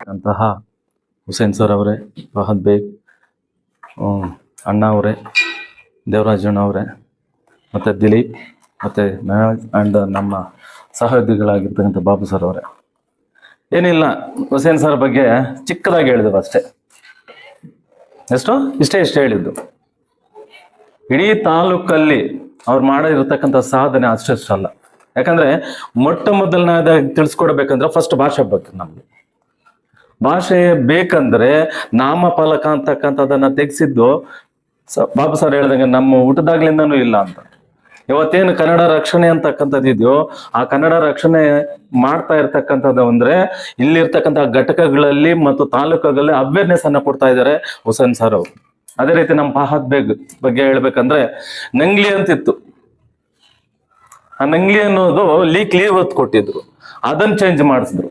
ಅಂತಹ ಹುಸೇನ್ ಸರ್ ಅವರೇ, ಫಹದ್ ಬೇಗ್ ಅಣ್ಣ ಅವರೇ ದೇವರಾಜಣ್ಣ ಅವರೇ, ಮತ್ತು ದಿಲೀಪ್, ಮತ್ತು ಮೆಹರಾಜ್ ಆ್ಯಂಡ್ ನಮ್ಮ ಸಹೋದ್ಯೋಗಿಗಳಾಗಿರ್ತಕ್ಕಂಥ ಬಾಬು ಸರ್ ಅವರೇ. ಏನಿಲ್ಲ, ಹುಸೇನ್ ಸರ್ ಬಗ್ಗೆ ಚಿಕ್ಕದಾಗಿ ಹೇಳಿದ್ರು ಅಷ್ಟೇ. ಎಷ್ಟು? ಇಷ್ಟೇ ಇಷ್ಟೇ ಹೇಳಿದ್ದು. ಇಡೀ ತಾಲೂಕಲ್ಲಿ ಅವ್ರು ಮಾಡಿರ್ತಕ್ಕಂಥ ಸಾಧನೆ ಅಷ್ಟಷ್ಟಲ್ಲ ಯಾಕಂದ್ರೆ ಮೊಟ್ಟ ಮೊದಲನೇದಾಗಿ ತಿಳಿಸ್ಕೊಡ್ಬೇಕಂದ್ರೆ ಫಸ್ಟ್ ಭಾಷೆ ಬಗ್ಗೆ ನಮ್ಗೆ. ಭಾಷೆ ಬೇಕಂದ್ರೆ ನಾಮಫಲಕ ಅಂತಕ್ಕಂಥದ್ದನ್ನ ತೆಗೆಸಿದ್ದು ಬಾಬು ಸರ್ ಹೇಳ್ದಂಗೆ ನಮ್ಮ ಊಟದಾಗ್ಲಿಂದನೂ ಇಲ್ಲ ಅಂತ. ಇವತ್ತೇನು ಕನ್ನಡ ರಕ್ಷಣೆ ಅಂತಕ್ಕಂಥದ್ದು ಇದೆಯೋ ಆ ಕನ್ನಡ ರಕ್ಷಣೆ ಮಾಡ್ತಾ ಇರ್ತಕ್ಕಂಥದ್ದು ಅಂದ್ರೆ ಇಲ್ಲಿರ್ತಕ್ಕಂಥ ಘಟಕಗಳಲ್ಲಿ ಮತ್ತು ತಾಲೂಕುಗಳಲ್ಲಿ ಅವೇರ್ನೆಸ್ ಅನ್ನ ಕೊಡ್ತಾ ಇದ್ದಾರೆ ಹುಸೇನ್ ಸರ್ ಅವರು. ಅದೇ ರೀತಿ ನಮ್ಮ ಫಹದ್ ಬೇಗ್ ಬಗ್ಗೆ ಹೇಳ್ಬೇಕಂದ್ರೆ ನಂಗ್ಲಿ ಅಂತಿತ್ತು. ಆ ನಂಗ್ಲಿ ಅನ್ನೋದು ಲೀಕ್ ಲೀವ್ ಹೊತ್ತು ಕೊಟ್ಟಿದ್ರು ಅದನ್ನ ಚೇಂಜ್ ಮಾಡಿಸಿದ್ರು.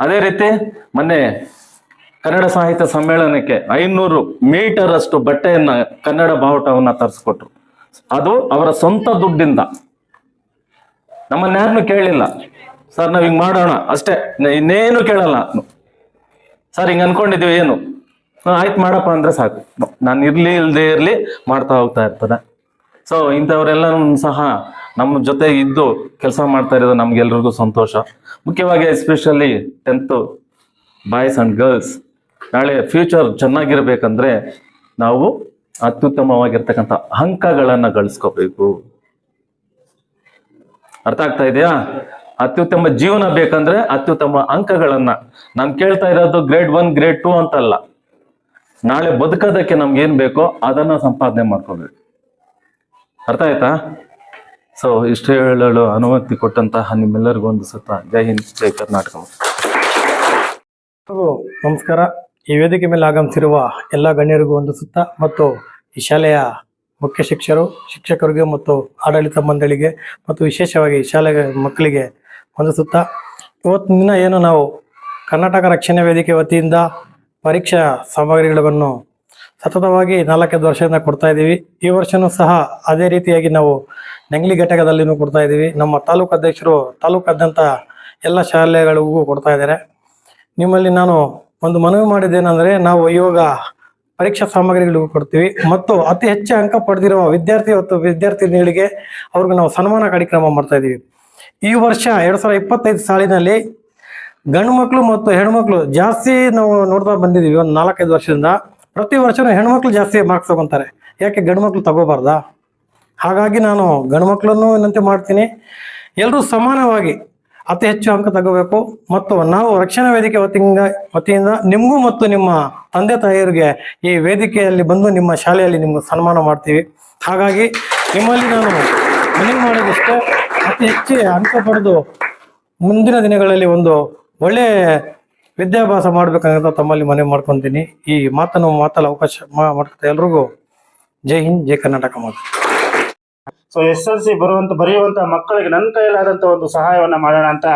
ಅದೇ ರೀತಿ ಮೊನ್ನೆ ಕನ್ನಡ ಸಾಹಿತ್ಯ ಸಮ್ಮೇಳನಕ್ಕೆ ಐನೂರು ಮೀಟರ್ ಅಷ್ಟು ಬಟ್ಟೆಯನ್ನ ಕನ್ನಡ ಬಾವುಟವನ್ನ ತರಿಸ್ಕೊಟ್ರು. ಅದು ಅವರ ಸ್ವಂತ ದುಡ್ಡಿಂದ. ನಮ್ಮನ್ನ ಕೇಳಿಲ್ಲ. ಸರ್, ನಾವ್ ಹಿಂಗ್ ಮಾಡೋಣ. ಅಷ್ಟೇ. ಇನ್ನೇನು ಕೇಳಲ್ಲ. ಸರ್, ಹಿಂಗ್ ಅನ್ಕೊಂಡಿದೀವಿ ಏನು? ಆಯ್ತು ಮಾಡಪ್ಪ ಅಂದ್ರೆ ಸಾಕು. ನಾನು ಇರ್ಲಿ, ಇಲ್ದೇ ಇರ್ಲಿ ಮಾಡ್ತಾ ಹೋಗ್ತಾ ಇರ್ತದೆ ಸೊ ಇಂಥವರೆಲ್ಲರೂ ಸಹ ನಮ್ಮ ಜೊತೆ ಇದ್ದು ಕೆಲಸ ಮಾಡ್ತಾ ಇರೋದು ನಮ್ಗೆಲ್ರಿಗೂ ಸಂತೋಷ. ಮುಖ್ಯವಾಗಿ especially tenth boys and girls ನಾಳೆ ಫ್ಯೂಚರ್ ಚೆನ್ನಾಗಿರ್ಬೇಕಂದ್ರೆ ನಾವು ಅತ್ಯುತ್ತಮವಾಗಿರ್ತಕ್ಕಂಥ ಅಂಕಗಳನ್ನ ಗಳಿಸ್ಕೋಬೇಕು. ಅರ್ಥ ಆಗ್ತಾ ಇದೆಯಾ? ಅತ್ಯುತ್ತಮ ಜೀವನ ಬೇಕಂದ್ರೆ ಅತ್ಯುತ್ತಮ ಅಂಕಗಳನ್ನ. ನಾನು ಕೇಳ್ತಾ ಇರೋದು ಗ್ರೇಡ್ ಒನ್ ಗ್ರೇಡ್ ಟೂ ಅಂತಲ್ಲ. ನಾಳೆ ಬದುಕೋದಕ್ಕೆ ನಮ್ಗೆ ಏನ್ ಬೇಕೋ ಅದನ್ನ ಸಂಪಾದನೆ ಮಾಡ್ಕೋಬೇಕು. ಅರ್ಥ ಆಯ್ತಾ? ಸೊ ಇಷ್ಟು ಹೇಳಲು ಅನುಮತಿ ಕೊಟ್ಟಂತಹ ನಿಮ್ಮೆಲ್ಲರಿಗೂ ಒಂದು ಸುತ್ತ ಜೈ ಹಿಂದ್, ಜೈ ಕರ್ನಾಟಕ. ನಮಸ್ಕಾರ. ಈ ವೇದಿಕೆ ಮೇಲೆ ಆಗಮಿಸಿರುವ ಎಲ್ಲ ಗಣ್ಯರಿಗೂ ಒಂದು ಸುತ್ತ ಮತ್ತು ಈ ಶಾಲೆಯ ಮುಖ್ಯ ಶಿಕ್ಷಕರು, ಶಿಕ್ಷಕರಿಗೆ ಮತ್ತು ಆಡಳಿತ ಮಂಡಳಿಗೆ ಮತ್ತು ವಿಶೇಷವಾಗಿ ಈ ಶಾಲೆಗೆ ಮಕ್ಕಳಿಗೆ ಒಂದು ಸುತ್ತ. ಇವತ್ತಿನ ದಿನ ಏನು ನಾವು ಕರ್ನಾಟಕ ರಕ್ಷಣಾ ವೇದಿಕೆ ವತಿಯಿಂದ ಪರೀಕ್ಷಾ ಸಾಮಗ್ರಿಗಳನ್ನು ಸತತವಾಗಿ ನಾಲ್ಕೈದು ವರ್ಷದಿಂದ ಕೊಡ್ತಾ ಇದ್ದೀವಿ. ಈ ವರ್ಷನೂ ಸಹ ಅದೇ ರೀತಿಯಾಗಿ ನಾವು ನೆಂಗ್ಲಿ ಘಟಕದಲ್ಲಿನೂ ಕೊಡ್ತಾ ಇದ್ದೀವಿ. ನಮ್ಮ ತಾಲೂಕು ಅಧ್ಯಕ್ಷರು ತಾಲೂಕಾದ್ಯಂತ ಎಲ್ಲ ಶಾಲೆಗಳಿಗೂ ಕೊಡ್ತಾ ಇದ್ದಾರೆ. ನಿಮ್ಮಲ್ಲಿ ನಾನು ಒಂದು ಮನವಿ ಮಾಡಿದ್ದೇನೆಂದರೆ ನಾವು ಇವಾಗ ಪರೀಕ್ಷಾ ಸಾಮಗ್ರಿಗಳಿಗೂ ಕೊಡ್ತೀವಿ. ಮತ್ತು ಅತಿ ಹೆಚ್ಚು ಅಂಕ ಪಡೆದಿರುವ ವಿದ್ಯಾರ್ಥಿ ಮತ್ತು ವಿದ್ಯಾರ್ಥಿನಿಗಳಿಗೆ ಅವ್ರಿಗೆ ನಾವು ಸನ್ಮಾನ ಕಾರ್ಯಕ್ರಮ ಮಾಡ್ತಾ ಇದ್ದೀವಿ. ಈ ವರ್ಷ ಎರಡು ಸಾವಿರದ ಇಪ್ಪತ್ತೈದು ಸಾಲಿನಲ್ಲಿ ಗಂಡು ಮಕ್ಕಳು ಮತ್ತು ಹೆಣ್ಮಕ್ಳು ಜಾಸ್ತಿ ನಾವು ನೋಡ್ತಾ ಬಂದಿದ್ದೀವಿ. ಒಂದು ನಾಲ್ಕೈದು ವರ್ಷದಿಂದ. ಪ್ರತಿ ವರ್ಷನೂ ಹೆಣ್ಮಕ್ಳು ಜಾಸ್ತಿ ಮಾರ್ಕ್ಸ್ ತಗೊಂತಾರೆ. ಯಾಕೆ ಗಂಡು ಮಕ್ಕಳು ತಗೋಬಾರ್ದಾ? ಹಾಗಾಗಿ ನಾನು ಗಂಡು ಮಕ್ಕಳನ್ನು ಏನಂತೆ ಮಾಡ್ತೀನಿ ಎಲ್ಲರೂ ಸಮಾನವಾಗಿ ಅತಿ ಹೆಚ್ಚು ಅಂಕ ತಗೋಬೇಕು ಮತ್ತು ನಾವು ರಕ್ಷಣಾ ವೇದಿಕೆ ವತಿಯಿಂದ ವತಿಯಿಂದ ನಿಮಗೂ ಮತ್ತು ನಿಮ್ಮ ತಂದೆ ತಾಯಿಯರಿಗೆ ಈ ವೇದಿಕೆಯಲ್ಲಿ ಬಂದು ನಿಮ್ಮ ಶಾಲೆಯಲ್ಲಿ ನಿಮ್ಗೆ ಸನ್ಮಾನ ಮಾಡ್ತೀವಿ. ಹಾಗಾಗಿ ನಿಮ್ಮಲ್ಲಿ ನಾನು ಮನವಿ ಮಾಡೋದಿಷ್ಟೇ, ಅತಿ ಹೆಚ್ಚು ಅಂಕ ಪಡೆದು ಮುಂದಿನ ದಿನಗಳಲ್ಲಿ ಒಂದು ಒಳ್ಳೆ ವಿದ್ಯಾಭ್ಯಾಸ ಮಾಡ್ಬೇಕಂತ ತಮ್ಮಲ್ಲಿ ಮನೆ ಮಾಡ್ಕೊತೀನಿ. ಈ ಮಾತನ್ನು ಮಾತಲ್ಲ ಅವಕಾಶ ಮಾ- ಮಾಡ್ಕೊತ ಎಲ್ರಿಗೂ ಜೈ ಹಿಂದ್, ಜೈ ಕರ್ನಾಟಕ ಮಾತು. ಸೊ ಎಸ್ ಎಲ್ ಸಿ ಬರುವಂತ ಬರೆಯುವಂತ ಮಕ್ಕಳಿಗೆ ನನ್ನ ಕೈಲಾದಂತ ಒಂದು ಸಹಾಯವನ್ನ ಮಾಡೋಣ ಅಂತ.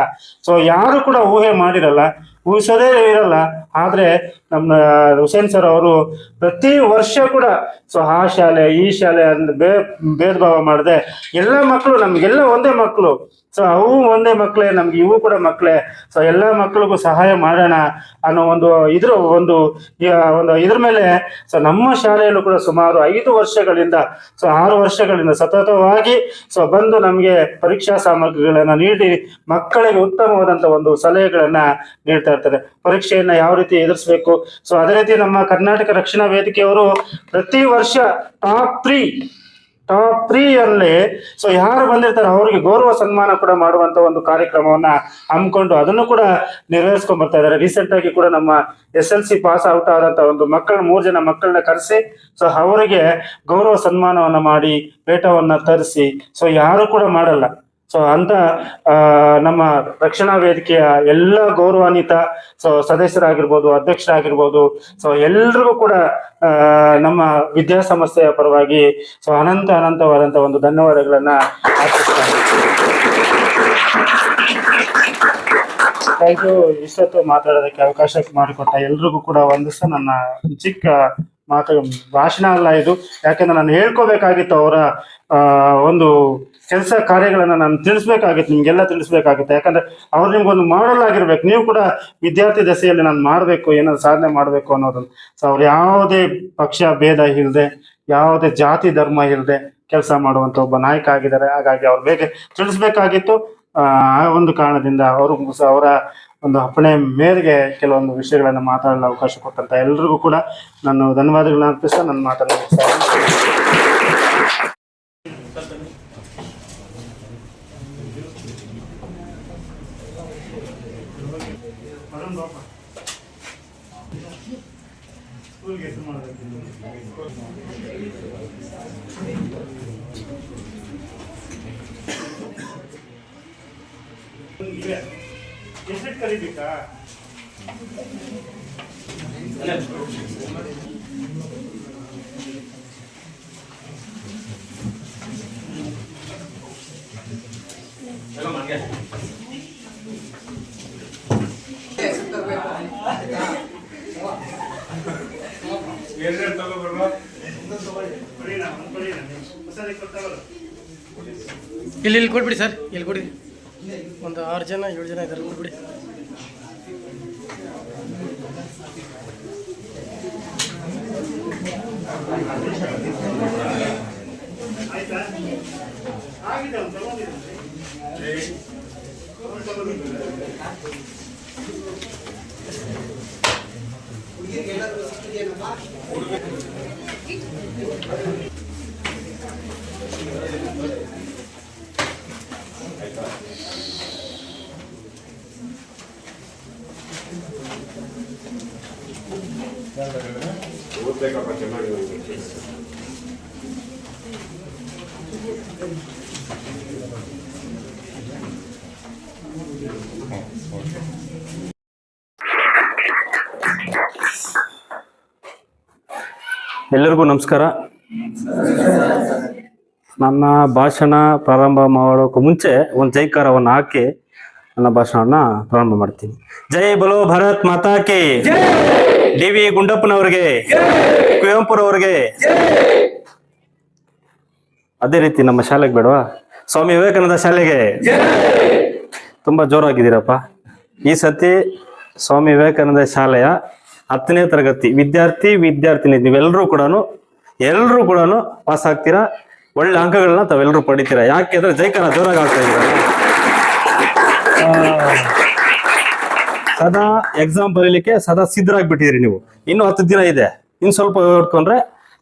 ಸೊ ಯಾರು ಕೂಡ ಊಹೆ ಮಾಡಿರಲ್ಲ. ಊಹಿಸೋದೇ ಇರಲ್ಲ. ಆದ್ರೆ ನಮ್ಮ ಹುಸೇನ್ ಸರ್ ಅವರು ಪ್ರತಿ ವರ್ಷ ಕೂಡ ಸೊ, ಆ ಶಾಲೆ, ಈ ಶಾಲೆ ಬೇ ಭೇದ ಭಾವ ಮಾಡದೆ. ಎಲ್ಲ ಮಕ್ಕಳು ನಮ್ಗೆಲ್ಲ ಒಂದೇ ಮಕ್ಕಳು ಸೊ ಅವು ಒಂದೇ ಮಕ್ಕಳೇ ನಮ್ಗೆ ಇವು ಕೂಡ ಮಕ್ಕಳೇ ಸೊ ಎಲ್ಲ ಮಕ್ಕಳಿಗೂ ಸಹಾಯ ಮಾಡೋಣ ಅನ್ನೋ ಒಂದು ಇದ್ರ ಒಂದು ಒಂದು ಇದ್ರ ಮೇಲೆ ಸೊ ನಮ್ಮ ಶಾಲೆಯಲ್ಲೂ ಕೂಡ ಸುಮಾರು ಐದು ವರ್ಷಗಳಿಂದ ಸೊ ಆರು ವರ್ಷಗಳಿಂದ ಸತತವಾಗಿ ಸೊ ಬಂದು ನಮಗೆ ಪರೀಕ್ಷಾ ಸಾಮಗ್ರಿಗಳನ್ನ ನೀಡಿ, ಮಕ್ಕಳಿಗೆ ಉತ್ತಮವಾದಂತ ಒಂದು ಸಲಹೆಗಳನ್ನ ನೀಡ್ತಾ ಇರ್ತಾರೆ. ಪರೀಕ್ಷೆಯನ್ನ ಯಾವ ರೀತಿ ಎದುರಿಸಬೇಕು? ಸೊ ಅದೇ ರೀತಿ ನಮ್ಮ ಕರ್ನಾಟಕ ರಕ್ಷಣಾ ವೇದಿಕೆಯವರು ಪ್ರತಿ ವರ್ಷ ಟಾಪ್ ತ್ರೀ ಟಾಪ್ ತ್ರೀ ಅಲ್ಲಿ ಸೊ ಯಾರು ಬಂದಿರ್ತಾರೆ ಅವರಿಗೆ ಗೌರವ ಸನ್ಮಾನ ಕೂಡ ಮಾಡುವಂತ ಒಂದು ಕಾರ್ಯಕ್ರಮವನ್ನ ಹಮ್ಮಿಕೊಂಡು ಅದನ್ನು ಕೂಡ ನಿರ್ವಹಿಸ್ಕೊಂಡ್ ಬರ್ತಾ ಇದ್ದಾರೆ. ರೀಸೆಂಟ್ ಆಗಿ ಕೂಡ ನಮ್ಮ S L C pass out ಆದಂತ ಒಂದು ಮಕ್ಕಳ, ಮೂರ್ ಜನ ಮಕ್ಕಳನ್ನ ಕರೆಸಿ ಸೊ ಅವರಿಗೆ ಗೌರವ ಸನ್ಮಾನವನ್ನ ಮಾಡಿ ಪೇಟವನ್ನ ತರಿಸಿ ಸೊ ಯಾರು ಕೂಡ ಮಾಡಲ್ಲ. ಸೊ ಅಂತ ನಮ್ಮ ರಕ್ಷಣಾ ವೇದಿಕೆಯ ಎಲ್ಲ ಗೌರವಾನ್ವಿತ, ಸೊ, ಸದಸ್ಯರಾಗಿರ್ಬೋದು, ಅಧ್ಯಕ್ಷರಾಗಿರ್ಬೋದು, ಸೊ, ಎಲ್ರಿಗೂ ಕೂಡ ನಮ್ಮ ವಿದ್ಯಾಸಂಸ್ಥೆಯ ಪರವಾಗಿ, ಸೊ, ಅನಂತ ಅನಂತವಾದಂತ ಒಂದು ಧನ್ಯವಾದಗಳನ್ನ ಅರ್ಪಿಸ್ತಾ ಥ್ಯಾಂಕ್ ಇಷ್ಟೊತ್ತು ಮಾತಾಡೋದಕ್ಕೆ ಅವಕಾಶ ಮಾಡಿಕೊಟ್ಟ ಎಲ್ರಿಗೂ ಕೂಡ ಒಂದಿಷ್ಟು ನನ್ನ ಚಿಕ್ಕ ಮಾತು, ಭಾಷಣ ಅಲ್ಲ ಇದು. ಯಾಕಂದ್ರೆ ನಾನು ಹೇಳ್ಕೋಬೇಕಾಗಿತ್ತು ಅವರ ಒಂದು ಕೆಲಸ ಕಾರ್ಯಗಳನ್ನು ನಾನು ತಿಳಿಸ್ಬೇಕಾಗಿತ್ತು, ನಿಮಗೆಲ್ಲ ತಿಳಿಸ್ಬೇಕಾಗುತ್ತೆ. ಯಾಕಂದ್ರೆ ಅವ್ರು ನಿಮ್ಗೊಂದು ಮಾಡಲ್ ಆಗಿರ್ಬೇಕು. ನೀವು ಕೂಡ ವಿದ್ಯಾರ್ಥಿ ದಶೆಯಲ್ಲಿ ನಾನು ಮಾಡಬೇಕು, ಏನಾದ್ರು ಸಾಧನೆ ಮಾಡಬೇಕು ಅನ್ನೋದನ್ನು. ಸೊ ಅವ್ರು ಯಾವುದೇ ಪಕ್ಷ, ಭೇದ ಇಲ್ಲದೆ ಯಾವುದೇ ಜಾತಿ, ಧರ್ಮ ಇಲ್ಲದೆ ಕೆಲಸ ಮಾಡುವಂತ ಒಬ್ಬ ನಾಯಕ ಆಗಿದ್ದಾರೆ. ಹಾಗಾಗಿ ಅವ್ರು ಬೇಗ ತಿಳಿಸ್ಬೇಕಾಗಿತ್ತು. ಆ ಒಂದು ಕಾರಣದಿಂದ ಅವರು ಅವರ ಒಂದು ಅಪ್ಪಣೆ ಮೇರೆಗೆ ಕೆಲವೊಂದು ವಿಷಯಗಳನ್ನು ಮಾತಾಡಲು ಅವಕಾಶ ಕೊಟ್ಟಂತ ಎಲ್ರಿಗೂ ಕೂಡ ನಾನು ಧನ್ಯವಾದಗಳನ್ನ ಅರ್ಪಿಸ್ತಾ ನನ್ನ ಮಾತನ್ನು ಮುಗಿಸ್ತಾ ಕರಿಬೇಕಾ ಕಲಿಬೇಕಾ ಇಲ್ಲಿ ಇಲ್ಲಿ ಕೊಡ್ಬಿಡಿ ಸರ್ ಇಲ್ಲಿ ಕೊಡಿ ಒಂದು ಆರು ಜನ ಏಳು ಜನ ಇದ್ದಾರೆ ಕೊಡ್ಬಿಡಿ ಆಯ್ತಾ ಎಲ್ಲರಿಗೂ ನಮಸ್ಕಾರ. ನನ್ನ ಭಾಷಣ ಪ್ರಾರಂಭ ಮಾಡೋಕೆ ಮುಂಚೆ ಒಂದು ಜೈಕಾರವನ್ನು ಹಾಕಿ ನನ್ನ ಭಾಷಣವನ್ನು ಪ್ರಾರಂಭ ಮಾಡ್ತೀನಿ. ಜೈ ಬಲೋ ಭರತ್ ಮಾತಾ ಕಿ. ಡಿ ವಿ ಗುಂಡಪ್ಪನವ್ರಿಗೆ, ಕುವೆಂಪುರವ್ರಿಗೆ. ಅದೇ ರೀತಿ ನಮ್ಮ ಶಾಲೆಗೆ ಬೇಡವಾ? ಸ್ವಾಮಿ ವಿವೇಕಾನಂದ ಶಾಲೆಗೆ. ತುಂಬಾ ಜೋರಾಗಿದ್ದೀರಪ್ಪ. ಈ ಸತಿ ಸ್ವಾಮಿ ವಿವೇಕಾನಂದ ಶಾಲೆಯ ಹತ್ತನೇ ತರಗತಿ. ವಿದ್ಯಾರ್ಥಿ, ವಿದ್ಯಾರ್ಥಿನಿ, ನೀವೆಲ್ಲರೂ ಕೂಡ ಎಲ್ಲರೂ ಕೂಡ ಪಾಸ್ ಆಗ್ತೀರಾ? ಒಳ್ಳೆ ಅಂಕಗಳನ್ನ ತಾವೆಲ್ಲರೂ ಪಡಿತೀರಾ? ಯಾಕೆ ಅಂದ್ರೆ ಜೈಕಾರ ಜೋರಾಗಿ ಆಗ್ತಾ ಇದ್ದೀರಾ? ಸದಾ ಎಕ್ಸಾಮ್ ಬರೀಲಿಕ್ಕೆ ಸದಾ ಸಿದ್ಧರಾಗ್ಬಿಟ್ಟಿದ್ರಿ ನೀವು. ಇನ್ನು ಹತ್ತು ದಿನ ಇದೆ. ಇನ್ನು ಸ್ವಲ್ಪ ಓದ್ಕೊಂಡ್ರೆ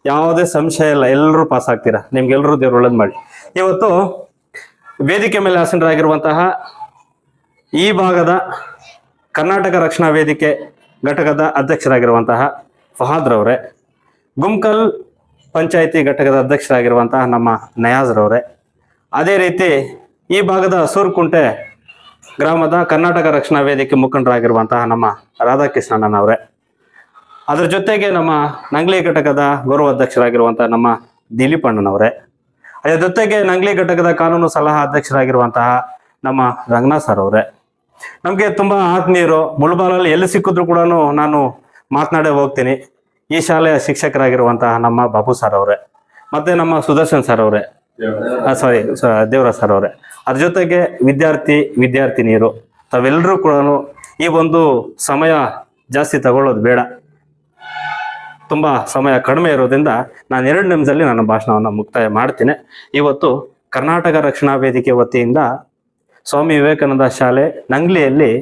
ಯಾವುದೇ ಸಂಶಯ ಇಲ್ಲ. ಎಲ್ಲರೂ ಪಾಸ್ ಆಗ್ತೀರಾ? ನಿಮ್ಗೆಲ್ಲರೂ ದೇವ್ರು ಒಳ್ಳೇದು ಮಾಡಿ ಇವತ್ತು ವೇದಿಕೆ ಮೇಲೆ ಆಸೀನರಾಗಿರುವಂತಹ ಈ ಭಾಗದ ಕರ್ನಾಟಕ ರಕ್ಷಣಾ ವೇದಿಕೆ ಘಟಕದ ಅಧ್ಯಕ್ಷರಾಗಿರುವಂತಹ ಫಹಾದ್ರವರೇ ಗುಮ್ಕಲ್ ಪಂಚಾಯಿತಿ ಘಟಕದ ಅಧ್ಯಕ್ಷರಾಗಿರುವಂತಹ ನಮ್ಮ ನಯಾಜ್ರವರೇ ಅದೇ ರೀತಿ ಈ ಭಾಗದ ಸೂರ್ಕುಂಟೆ ಗ್ರಾಮದ ಕರ್ನಾಟಕ ರಕ್ಷಣಾ ವೇದಿಕೆ ಮುಖಂಡರಾಗಿರುವಂತಹ ನಮ್ಮ ರಾಧಾಕೃಷ್ಣಣ್ಣನವರೇ ಅದರ ಜೊತೆಗೆ ನಮ್ಮ ನಂಗ್ಲಿ ಘಟಕದ ಗೌರವ ಅಧ್ಯಕ್ಷರಾಗಿರುವಂತಹ ನಮ್ಮ ದಿಲೀಪ್ ಅಣ್ಣನವರೇ. ಅದರ ಜೊತೆಗೆ ನಂಗ್ಲಿ ಘಟಕದ ಕಾನೂನು ಸಲಹಾ ಅಧ್ಯಕ್ಷರಾಗಿರುವಂತಹ ನಮ್ಮ ರಂಗನಾಥ್ ಸರ್ ಅವರೇ. ನಮಗೆ ತುಂಬಾ ಆತ್ಮೀಯರು, ಮುಳುಬಾಲಲ್ಲಿ ಎಲ್ಲಿ ಸಿಕ್ಕಿದ್ರು ಕೂಡ ನಾನು ಮಾತನಾಡೇ ಹೋಗ್ತೀನಿ. ಈ ಶಾಲೆಯ ಶಿಕ್ಷಕರಾಗಿರುವಂತಹ ನಮ್ಮ ಬಾಬು ಸರ್ ಅವರೇ, ಮತ್ತೆ ನಮ್ಮ ಸುದರ್ಶನ್ ಸರ್ ಅವರೇ. ಸಾರಿ ದೇವರ ಸರ್ ಅವರೇ. ಅದ್ರ ಜೊತೆಗೆ ವಿದ್ಯಾರ್ಥಿ ವಿದ್ಯಾರ್ಥಿನಿಯರು ತಾವೆಲ್ಲರೂ ಕೂಡ ಈ ಒಂದು ಸಮಯ ಜಾಸ್ತಿ ತಗೊಳ್ಳೋದು ಬೇಡ. ತುಂಬಾ ಸಮಯ ಕಡಿಮೆ ಇರೋದ್ರಿಂದ ನಾನು ಎರಡು ನಿಮಿಷದಲ್ಲಿ ನನ್ನ ಭಾಷಣವನ್ನು ಮುಕ್ತಾಯ ಮಾಡ್ತೀನಿ. ಇವತ್ತು ಕರ್ನಾಟಕ ರಕ್ಷಣಾ ವೇದಿಕೆ ವತಿಯಿಂದ ಸ್ವಾಮಿ ವಿವೇಕಾನಂದ ಶಾಲೆ ನಂಗ್ಲಿಯಲ್ಲಿ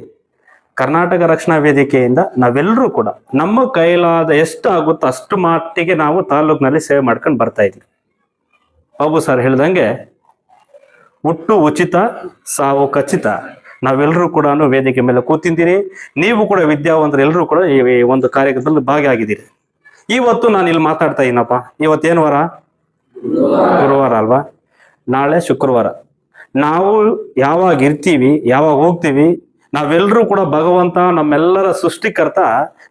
ಕರ್ನಾಟಕ ರಕ್ಷಣಾ ವೇದಿಕೆಯಿಂದ ನಾವೆಲ್ಲರೂ ಕೂಡ ನಮ್ಮ ಕೈಲಾದ ಎಷ್ಟು ಆಗುತ್ತೋ ಅಷ್ಟು ಮಟ್ಟಿಗೆ ನಾವು ತಾಲೂಕಿನಲ್ಲಿ ಸೇವೆ ಮಾಡ್ಕೊಂಡು ಬರ್ತಾ ಇದ್ವಿ ಬಾಬು ಸರ್ ಹೇಳ್ದಂಗೆ, ಹುಟ್ಟು ಉಚಿತ, ಸಾವು ಖಚಿತ. ನಾವೆಲ್ಲರೂ ಕೂಡ ವೇದಿಕೆ ಮೇಲೆ ಕೂತಿದ್ದೀರಿ ನೀವು ಕೂಡ ವಿದ್ಯಾವಂತರು ಎಲ್ಲರೂ ಕೂಡ ಈ ಒಂದು ಕಾರ್ಯಕ್ರಮದಲ್ಲಿ ಭಾಗಿಯಾಗಿದ್ದೀರಿ. ಇವತ್ತು ನಾನು ಇಲ್ಲಿ ಮಾತಾಡ್ತಾ ಇದ್ದೀನಪ್ಪ. ಇವತ್ತೇನು ವಾರ? ಗುರುವಾರ ಅಲ್ವಾ? ನಾಳೆ ಶುಕ್ರವಾರ. ನಾವು ಯಾವಾಗ ಇರ್ತೀವಿ, ಯಾವಾಗ ಹೋಗ್ತೀವಿ, ನಾವೆಲ್ಲರೂ ಕೂಡ ಭಗವಂತ ನಮ್ಮೆಲ್ಲರ ಸೃಷ್ಟಿಕರ್ತ,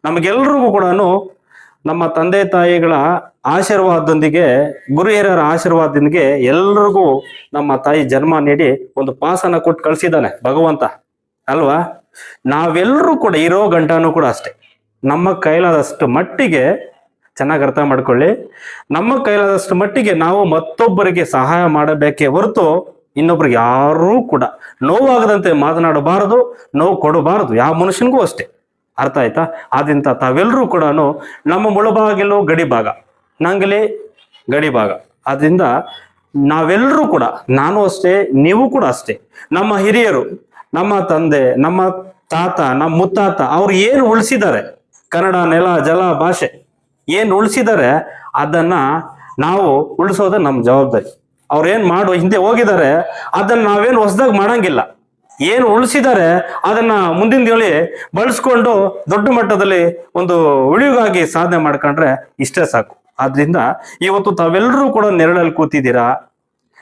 ನಮಗೆಲ್ರಿಗೂ ಕೂಡ ನಮ್ಮ ತಂದೆ ತಾಯಿಗಳ ಆಶೀರ್ವಾದದೊಂದಿಗೆ ಗುರು ಹಿರಿಯರ ಆಶೀರ್ವಾದದೊಂದಿಗೆ ಎಲ್ರಿಗೂ ನಮ್ಮ ತಾಯಿ ಜನ್ಮ ನೀಡಿ ಒಂದು ಪಾಸನ ಕೊಟ್ಟು ಕಳಿಸಿದ್ದಾನೆ ಭಗವಂತ. ಅಲ್ವಾ? ನಾವೆಲ್ಲರೂ ಕೂಡ, ಇರೋ ಗಂಟನೂ ಕೂಡ ಅಷ್ಟೆ. ನಮ್ಮ ಕೈಲಾದಷ್ಟು ಮಟ್ಟಿಗೆ, ಚೆನ್ನಾಗಿ ಅರ್ಥ ಮಾಡ್ಕೊಳ್ಳಿ. ನಮ್ಮ ಕೈಲಾದಷ್ಟು ಮಟ್ಟಿಗೆ ನಾವು ಮತ್ತೊಬ್ಬರಿಗೆ ಸಹಾಯ ಮಾಡಬೇಕೇ ಹೊರತು ಇನ್ನೊಬ್ರಿಗೆ ಯಾರೂ ಕೂಡ ನೋವಾಗದಂತೆ ಮಾತನಾಡಬಾರದು, ನೋವು ಕೊಡಬಾರದು, ಯಾವ ಮನುಷ್ಯನಿಗೂ ಅಷ್ಟೇ. ಅರ್ಥ ಆಯ್ತಾ? ಆದ್ರಿಂದ ತಾವೆಲ್ಲರೂ ಕೂಡ ನಮ್ಮ ಮುಳಬಾಗಿಲು ಗಡಿ ಭಾಗ ಗಡಿಭಾಗ. ಗಡಿ ಭಾಗ ಆದ್ರಿಂದ ನಾವೆಲ್ಲರೂ ಕೂಡ, ನಾನು ಅಷ್ಟೇ, ನೀವು ಕೂಡ ಅಷ್ಟೇ, ನಮ್ಮ ಹಿರಿಯರು, ನಮ್ಮ ತಂದೆ, ನಮ್ಮ ತಾತ, ನಮ್ಮ ಮುತ್ತಾತ, ಅವ್ರು ಏನು ಉಳಿಸಿದ್ದಾರೆ? ಕನ್ನಡ, ನೆಲ, ಜಲ, ಭಾಷೆ ಏನು ಉಳಿಸಿದ್ದಾರೆ? ಅದನ್ನ ನಾವು ಉಳಿಸೋದು ನಮ್ಮ ಜವಾಬ್ದಾರಿ. ಅವ್ರು ಏನ್ ಮಾಡೋ, ಹಿಂದೆ ಹೋಗಿದ್ದಾರೆ, ಅದನ್ನ ನಾವೇನು ಹೊಸದಾಗಿ ಮಾಡಂಗಿಲ್ಲ. ಏನು ಉಳಿಸಿದ್ದಾರೆ ಅದನ್ನ ಮುಂದಿನ ದಿನಗಳಲ್ಲಿ ಬಳಸ್ಕೊಂಡು ದೊಡ್ಡ ಮಟ್ಟದಲ್ಲಿ ಒಂದು ಉಳಿವಿಗಾಗಿ ಸಾಧನೆ ಮಾಡ್ಕೊಂಡ್ರೆ ಇಷ್ಟೇ ಸಾಕು. ಆದ್ರಿಂದ ಇವತ್ತು ತಾವೆಲ್ಲರೂ ಕೂಡ ನೆರಳಲ್ಲಿ ಕೂತಿದ್ದೀರಾ?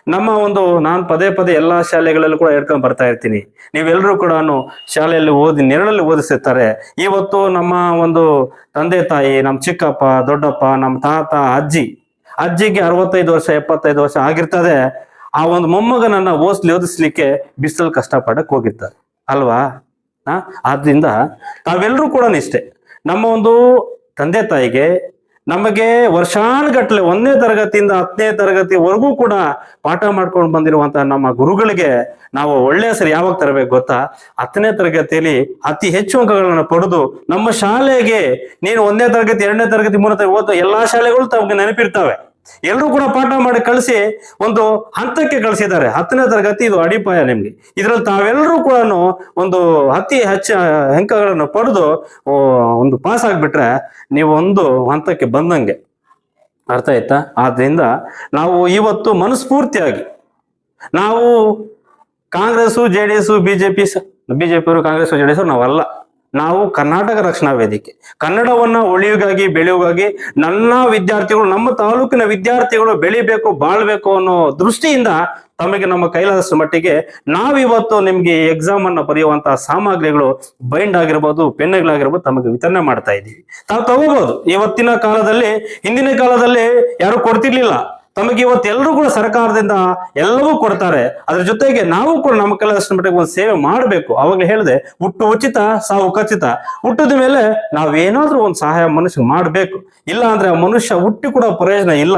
ನಮ್ಮ ಒಂದು ನಾನು ಪದೇ ಪದೇ ಎಲ್ಲಾ ಶಾಲೆಗಳಲ್ಲೂ ಕೂಡ ಹೇಳ್ಕೊಂಡ್ ಬರ್ತಾ ಇರ್ತೀನಿ. ನೀವೆಲ್ಲರೂ ಕೂಡ ಶಾಲೆಯಲ್ಲಿ ಓದಿ ನೆರಳಲ್ಲಿ ಓದಿಸಿರ್ತಾರೆ ಇವತ್ತು ನಮ್ಮ ಒಂದು ತಂದೆ ತಾಯಿ, ನಮ್ಮ ಚಿಕ್ಕಪ್ಪ, ದೊಡ್ಡಪ್ಪ, ನಮ್ಮ ತಾತ, ಅಜ್ಜಿ, ಅಜ್ಜಿಗೆ ಅರವತ್ತೈದು ವರ್ಷ, ಎಪ್ಪತ್ತೈದು ವರ್ಷ ಆಗಿರ್ತದೆ. ಆ ಒಂದು ಮೊಮ್ಮಗನನ್ನ ಓದಿಸ್ಲಿ ಓದಿಸ್ಲಿಕ್ಕೆ ಬಿಸಿಲು ಕಷ್ಟಪಡಕ್ ಹೋಗಿರ್ತಾರೆ. ಅಲ್ವಾ? ಹಾ ಆದ್ರಿಂದ ತಾವೆಲ್ಲರೂ ಕೂಡ ಇಷ್ಟೇ. ನಮ್ಮ ಒಂದು ತಂದೆ ತಾಯಿಗೆ ನಮಗೆ ವರ್ಷಾನುಗಟ್ಲೆ ಒಂದನೇ ತರಗತಿಯಿಂದ ಹತ್ತನೇ ತರಗತಿವರೆಗೂ ಕೂಡ ಪಾಠ ಮಾಡ್ಕೊಂಡು ಬಂದಿರುವಂತಹ ನಮ್ಮ ಗುರುಗಳಿಗೆ ನಾವು ಒಳ್ಳೆಯ ಹೆಸರು ಯಾವಾಗ ತರಬೇಕು ಗೊತ್ತಾ? ಹತ್ತನೇ ತರಗತಿಯಲ್ಲಿ ಅತಿ ಹೆಚ್ಚು ಅಂಕಗಳನ್ನು ಪಡೆದು ನಮ್ಮ ಶಾಲೆಗೆ ನೀನು ಒಂದನೇ ತರಗತಿ, ಎರಡನೇ ತರಗತಿ, ಮೂರನೇ ತರಗತಿ ಓದ್ತಾ ಎಲ್ಲಾ ಶಾಲೆಗಳು ತಮಗೆ ನೆನಪಿರ್ತವೆ. ಎಲ್ಲರೂ ಕೂಡ ಪಾಠ ಮಾಡಿ ಕಳಿಸಿ ಒಂದು ಹಂತಕ್ಕೆ ಕಳಿಸಿದ್ದಾರೆ. ಹತ್ತನೇ ತರಗತಿ ಇದು ಅಡಿಪಾಯ ನಿಮ್ಗೆ. ಇದ್ರಲ್ಲಿ ತಾವೆಲ್ಲರೂ ಕೂಡ ಒಂದು ಅತಿ ಹೆಚ್ಚ ಅಂಕಗಳನ್ನು ಪಡೆದು ಒಂದು ಪಾಸ್ ಆಗ್ಬಿಟ್ರೆ ನೀವು ಒಂದು ಹಂತಕ್ಕೆ ಬಂದಂಗೆ. ಅರ್ಥ ಆಯ್ತಾ? ಆದ್ರಿಂದ ನಾವು ಇವತ್ತು ಮನಸ್ಫೂರ್ತಿಯಾಗಿ, ನಾವು Congress J D S BJP BJP ಅವರು ಕಾಂಗ್ರೆಸ್ ಜೆ ಡಿ ಎಸ್ ನಾವಲ್ಲ. ನಾವು ಕರ್ನಾಟಕ ರಕ್ಷಣಾ ವೇದಿಕೆ. ಕನ್ನಡವನ್ನ ಉಳಿಯುಗಾಗಿ ಬೆಳೆಯುವಾಗಿ ನನ್ನ ವಿದ್ಯಾರ್ಥಿಗಳು, ನಮ್ಮ ತಾಲೂಕಿನ ವಿದ್ಯಾರ್ಥಿಗಳು ಬೆಳಿಬೇಕು, ಬಾಳ್ಬೇಕು ಅನ್ನೋ ದೃಷ್ಟಿಯಿಂದ ತಮಗೆ ನಮ್ಮ ಕೈಲಾದಷ್ಟು ಮಟ್ಟಿಗೆ ನಾವಿವತ್ತು ನಿಮ್ಗೆ ಎಕ್ಸಾಮ್ ಅನ್ನ ಬರೆಯುವಂತಹ ಸಾಮಗ್ರಿಗಳು ಬೈಂಡ್ ಆಗಿರ್ಬೋದು ಪೆನ್ಗಳಾಗಿರ್ಬೋದು ತಮಗೆ ವಿತರಣೆ ಮಾಡ್ತಾ ಇದ್ದೀವಿ. ತಾವು ತಗೋಬಹುದು ಇವತ್ತಿನ ಕಾಲದಲ್ಲಿ, ಹಿಂದಿನ ಕಾಲದಲ್ಲಿ ಯಾರು ಕೊಡ್ತಿರ್ಲಿಲ್ಲ. ತಮಗೆ ಇವತ್ತು ಎಲ್ಲರೂ ಕೂಡ ಸರ್ಕಾರದಿಂದ ಎಲ್ಲವೂ ಕೊಡ್ತಾರೆ. ಅದ್ರ ಜೊತೆಗೆ ನಾವು ಕೂಡ ನಮ್ಮ ಕೆಲಸ ಮಟ್ಟಿಗೆ ಒಂದು ಸೇವೆ ಮಾಡಬೇಕು. ಅವಾಗ ಹೇಳಿದೆ, ಹುಟ್ಟು ಉಚಿತ, ಸಾವು ಖಚಿತ. ಹುಟ್ಟಿದ ಮೇಲೆ ನಾವೇನಾದ್ರೂ ಒಂದು ಸಹಾಯ ಮನುಷ್ಯ ಮಾಡಬೇಕು. ಇಲ್ಲ ಅಂದ್ರೆ ಆ ಮನುಷ್ಯ ಹುಟ್ಟಿ ಕೂಡ ಪ್ರಯೋಜನ ಇಲ್ಲ.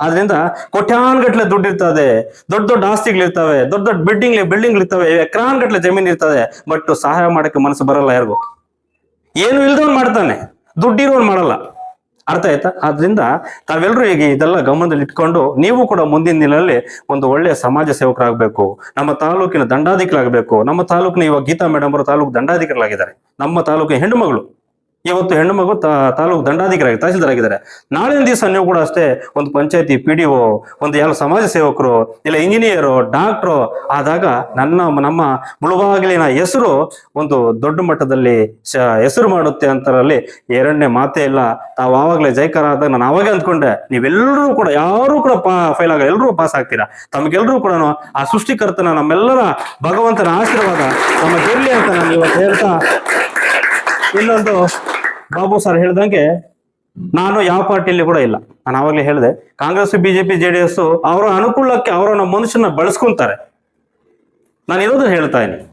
ಆದ್ರಿಂದ ಕೋಟ್ಯಾನ್ಗಟ್ಲೆ ದುಡ್ಡು ಇರ್ತದೆ, ದೊಡ್ಡ ದೊಡ್ಡ ಆಸ್ತಿಗಳಿರ್ತವೆ, ದೊಡ್ಡ ದೊಡ್ಡ ಬಿಲ್ಡಿಂಗ್ ಬಿಲ್ಡಿಂಗ್ ಇರ್ತವೆ ಎಕರಾನ್ಗಟ್ಲೆ ಜಮೀನ್ ಇರ್ತದೆ ಬಟ್ ಸಹಾಯ ಮಾಡಕ್ಕೆ ಮನಸ್ಸು ಬರಲ್ಲ ಯಾರಿಗೂ. ಏನು ಇಲ್ದವನ್ ಮಾಡ್ತಾನೆ. ದುಡ್ಡಿರೋನ್ ಮಾಡಲ್ಲ. ಅರ್ಥ ಆಯ್ತಾ? ಆದ್ರಿಂದ ತಾವೆಲ್ಲರೂ ಈಗ ಇದೆಲ್ಲ ಗಮನದಲ್ಲಿ ಇಟ್ಕೊಂಡು ನೀವು ಕೂಡ ಮುಂದಿನ ದಿನದಲ್ಲಿ ಒಂದು ಒಳ್ಳೆಯ ಸಮಾಜ ಸೇವಕರಾಗಬೇಕು. ನಮ್ಮ ತಾಲೂಕಿನ ದಂಡಾಧಿಕಾರಿಗಳಾಗಬೇಕು ನಮ್ಮ ತಾಲೂಕಿನ ಇವಾಗ ಗೀತಾ ಮೇಡಮ್ ಅವರು ತಾಲೂಕು ದಂಡಾಧಿಕರಾಗಿದ್ದಾರೆ ನಮ್ಮ ತಾಲೂಕಿನ ಹೆಣ್ಣು ಮಗಳು. ಇವತ್ತು ಹೆಣ್ಣು ಮಗು ತಾಲೂಕು ದಂಡಾಧಿಕಾರಿ ತಹಸೀಲ್ದಾರ್ ಆಗಿದ್ದಾರೆ ನಾಳಿನ ದಿವಸ ನೀವು ಕೂಡ ಅಷ್ಟೇ ಒಂದು ಪಂಚಾಯತಿ ಪಿ ಡಿ ಒ ಒಂದು ಯಾವ ಸಮಾಜ ಸೇವಕರು, ಇಲ್ಲ ಇಂಜಿನಿಯರು ಡಾಕ್ಟ್ರು ಆದಾಗ ನನ್ನ, ನಮ್ಮ ಮುಳುಬಾಗಿಲಿನ ಹೆಸರು ಒಂದು ದೊಡ್ಡ ಮಟ್ಟದಲ್ಲಿ ಹೆಸರು ಮಾಡುತ್ತೆ ಅಂತರಲ್ಲಿ ಎರಡನೇ ಮಾತೇ ಇಲ್ಲ. ತಾವು ಆವಾಗಲೇ ಜೈಕಾರ ಆದಾಗ ನಾನು ಅವಾಗೇ ಅಂದ್ಕೊಂಡೆ, ನೀವೆಲ್ಲರೂ ಕೂಡ, ಯಾರು ಕೂಡ ಫೈಲ್ ಆಗ ಎಲ್ಲರೂ ಪಾಸ್ ಆಗ್ತೀರಾ? ತಮಗೆಲ್ಲರೂ ಕೂಡ ಆ ಸೃಷ್ಟಿಕರ್ತನ ನಮ್ಮೆಲ್ಲರ ಭಗವಂತನ ಆಶೀರ್ವಾದ ನಮ್ಮ ಜಿಲ್ಲೆ ಅಂತ ನಾನು ಇವತ್ತು ಹೇಳ್ತಾ ಇನ್ನೊಂದು ಬಾಬು ಸರ್ ಹೇಳ್ದಂಗೆ, ನಾನು ಯಾವ ಪಾರ್ಟಿಯಲ್ಲಿ ಕೂಡ ಇಲ್ಲ. ನಾನು ಆವಾಗಲೇ ಹೇಳಿದೆ Congress BJP J D S ಅವರ ಅನುಕೂಲಕ್ಕೆ ಅವರ ಮನುಷ್ಯನ ಬಳಸ್ಕೊಂತಾರೆ. ನಾನು ಇರೋದನ್ನ ಹೇಳ್ತಾ ಇದ್ದೀನಿ.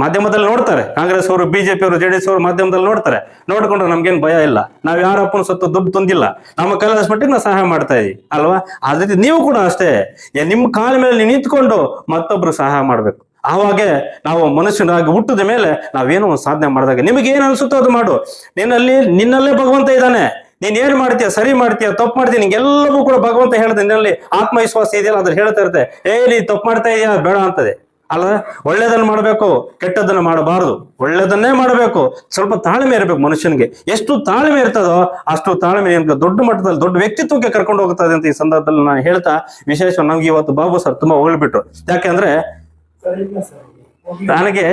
ಮಾಧ್ಯಮದಲ್ಲಿ ನೋಡ್ತಾರೆ, ಕಾಂಗ್ರೆಸ್ ಅವರು ಅವರು ಜೆ ಡಿ ಎಸ್ ಅವರು ಮಾಧ್ಯಮದಲ್ಲಿ ನೋಡ್ತಾರೆ. ನೋಡ್ಕೊಂಡ್ರೆ ನಮ್ಗೇನು ಭಯ ಇಲ್ಲ. ನಾವು ಯಾರಪ್ಪನ ಸತ್ತು ದುಡ್ಡು ತಂದಿಲ್ಲ. ನಮ್ಮ ಕೈಲಾದಷ್ಟು ಮಟ್ಟಿಗೆ ನಾವು ಸಹಾಯ ಮಾಡ್ತಾ ಇದ್ದೀವಿ ಅಲ್ವಾ? ಅದೇ ನೀವು ಕೂಡ ಅಷ್ಟೇ ನಿಮ್ಮ ಕಾಲ ಮೇಲೆ ನಿಂತ್ಕೊಂಡು ಮತ್ತೊಬ್ರು ಸಹಾಯ ಮಾಡ್ಬೇಕು. ಆವಾಗೆ ನಾವು ಮನುಷ್ಯನಾಗಿ ಹುಟ್ಟಿದ ಮೇಲೆ ನಾವೇನೋ ಒಂದು ಸಾಧನೆ ಮಾಡಿದಾಗ ನಿಮಗೆ ಏನ್ ಅನ್ಸುತ್ತೋ ಅದು ಮಾಡು. ನಿನ್ನಲ್ಲಿ, ನಿನ್ನಲ್ಲೇ ಭಗವಂತ ಇದ್ದಾನೆ. ನೀನ್ ಏನ್ ಮಾಡ್ತೀಯ, ಸರಿ ಮಾಡ್ತೀಯ, ತಪ್ಪು ಮಾಡ್ತೀಯ, ನಿಂಗೆಲ್ಲವೂ ಕೂಡ ಭಗವಂತ ಹೇಳ್ದೆ ನಿನ್ನಲ್ಲಿ ಆತ್ಮವಿಶ್ವಾಸ ಇದೆಯಲ್ಲ ಅದ್ರ ಹೇಳ್ತಾ ಇರುತ್ತೆ. ಏ, ನೀ ತಪ್ಪು ಮಾಡ್ತಾ ಇದೀಯಾ? ಬೇಡ ಅಂತದೆ. ಅಲ್ಲ, ಒಳ್ಳೇದನ್ನ ಮಾಡಬೇಕು ಕೆಟ್ಟದನ್ನ ಮಾಡಬಾರದು. ಒಳ್ಳೇದನ್ನೇ ಮಾಡಬೇಕು. ಸ್ವಲ್ಪ ತಾಳ್ಮೆ ಇರಬೇಕು ಮನುಷ್ಯನಿಗೆ. ಎಷ್ಟು ತಾಳ್ಮೆ ಇರ್ತದೋ ಅಷ್ಟು ತಾಳ್ಮೆ ಅಂತ ದೊಡ್ಡ ಮಟ್ಟದಲ್ಲಿ, ದೊಡ್ಡ ವ್ಯಕ್ತಿತ್ವಕ್ಕೆ ಕರ್ಕೊಂಡು ಹೋಗ್ತದೆ ಅಂತ ಈ ಸಂದರ್ಭದಲ್ಲಿ ನಾನು ಹೇಳ್ತಾ, ವಿಶೇಷ ನಮ್ಗೆ ಇವತ್ತು ಬಾಬು ಸರ್ ತುಂಬಾ ಹೊಗಳ್ಬಿಟ್ರು. ಯಾಕೆಂದ್ರೆ ನನಗೆ